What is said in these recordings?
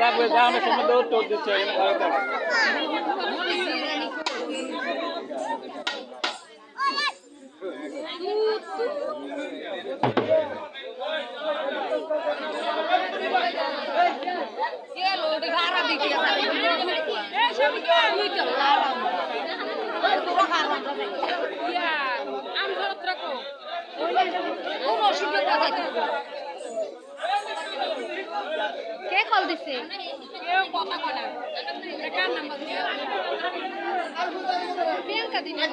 থাকবে জামের সময় দৌড় টোর দিচ্ছে এখানে ঘরে থাকবে কে কল দিছে। প্রিয়াঙ্কা দিনে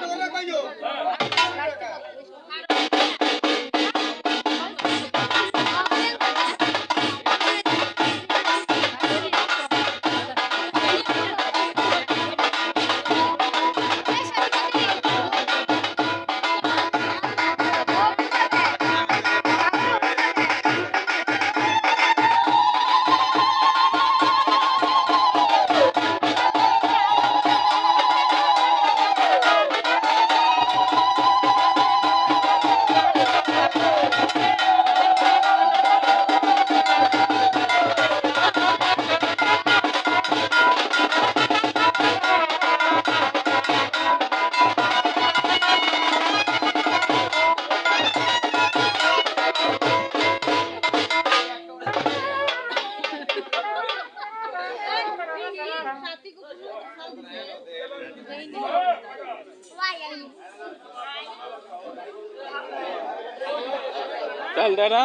चल देना